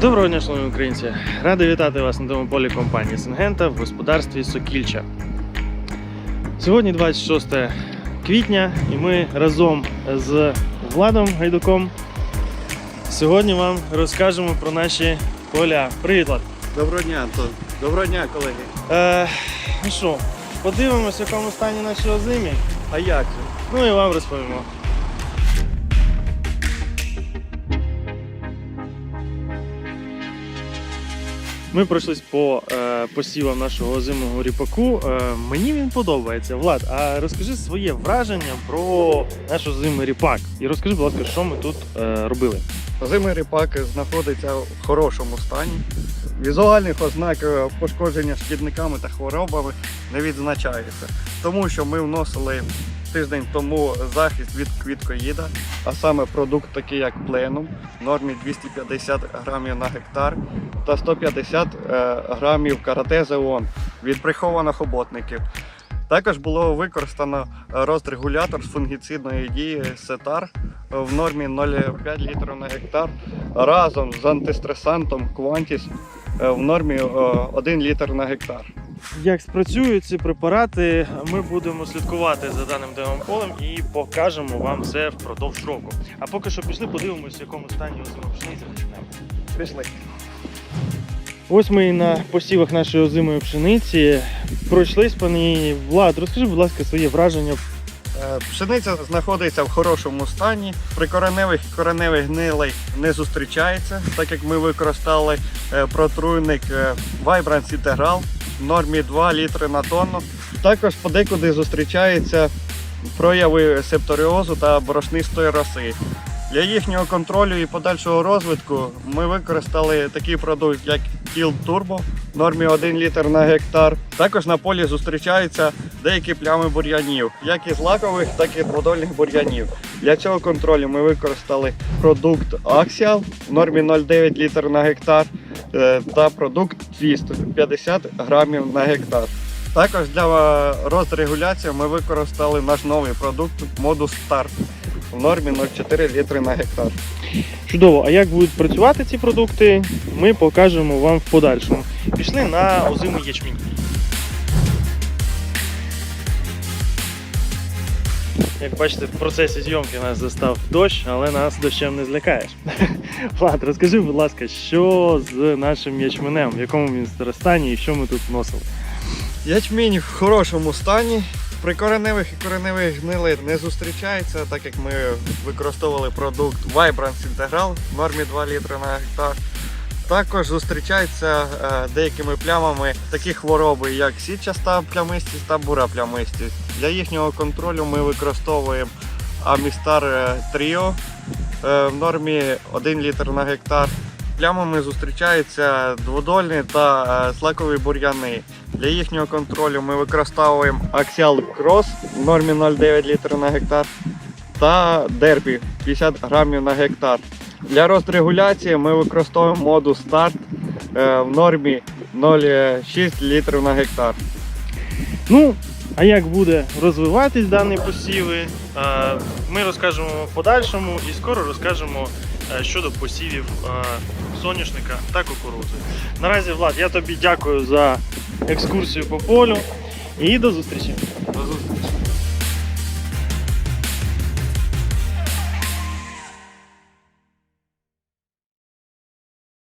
Доброго дня, шановні українці! Радий вітати вас на тому полі компанії Сингента в господарстві Сокільча. Сьогодні 26 квітня, і ми разом з Владом Гайдуком сьогодні вам розкажемо про наші поля. Привіт, Влад! Доброго дня, Антон. Доброго дня, колеги. Е, ну що, подивимося, в якому стані наші озимі, А як же? ну і вам розповімо. Ми пройшлись по е, посівам нашого озимого ріпаку. Е, мені він подобається. Влад, а розкажи своє враження про наш озимий ріпак. І розкажи, будь ласка, що ми тут е, робили. Озимий ріпак знаходиться в хорошому стані. Візуальних ознак е, пошкодження шкідниками та хворобами не відзначається, тому що ми вносили тиждень тому захист від квіткоїда, а саме продукт такий як пленум в нормі 250 грамів на гектар та 150 е, грамів каратези ООН від прихованих оботників. Також було використано розрегулятор з фунгіцидної дії Сетар в нормі 0,5 літрів на гектар разом з антистресантом Quantis е, в нормі е, 1 літр на гектар. Як спрацюють ці препарати, ми будемо слідкувати за даним дивом полем і покажемо вам все впродовж року. А поки що пішли, подивимося, в якому стані озимої пшениці почнемо. Пішли. Ось ми і на посівах нашої озимої пшениці пройшлись по ній. Влад, розкажи, будь ласка, своє враження. Е, Пшениця знаходиться в хорошому стані. Прикореневих і кореневих гнилей не зустрічається, так як ми використали е, протруйник е, Vibrance Integral в нормі 2 літри на тонну. Також подекуди зустрічаються прояви септоріозу та борошнистої роси. Для їхнього контролю і подальшого розвитку ми використали такий продукт, як Kill Turbo в нормі 1 літр на гектар. Також на полі зустрічаються деякі плями бур'янів, як із лакових, так і продольних бур'янів. Для цього контролю ми використали продукт Axial в нормі 0,9 літр на гектар та продукт Twist 50 грамів на гектар. Також для е, розрегуляції ми використали наш новий продукт Modus Start в нормі 0,4 літри на гектар. Чудово, а як будуть працювати ці продукти, ми покажемо вам в подальшому. Пішли на озимий ячмінь. Як бачите, в процесі зйомки нас застав дощ, але нас дощем не злякаєш. Влад, розкажи, будь ласка, що з нашим ячменем, в якому він стані і що ми тут вносили? Ячмінь в хорошому стані. Прикореневих і кореневих гнилей не зустрічається, так як ми використовували продукт Vibrance Integral в нормі 2 літри на гектар. Також зустрічаються е, деякими плямами такі хвороби, як сітчаста плямистість та бура плямистість. Для їхнього контролю ми використовуємо Amistar е, Trio е, в нормі 1 літр на гектар. Плямами зустрічаються дводольні та злакові бур'яни. Для їхнього контролю ми використовуємо Axial Cross в нормі 0,9 літр на гектар та Derby 50 грамів на гектар. Для розрегуляції ми використовуємо моду Start е, в нормі 0,6 літрів на гектар. Ну, а як буде розвиватись дані посіви, е, ми розкажемо в подальшому і скоро розкажемо е, щодо посівів соняшника та кукурудзи. Наразі, Влад, я тобі дякую за екскурсію по полю і до зустрічі. До зустрічі!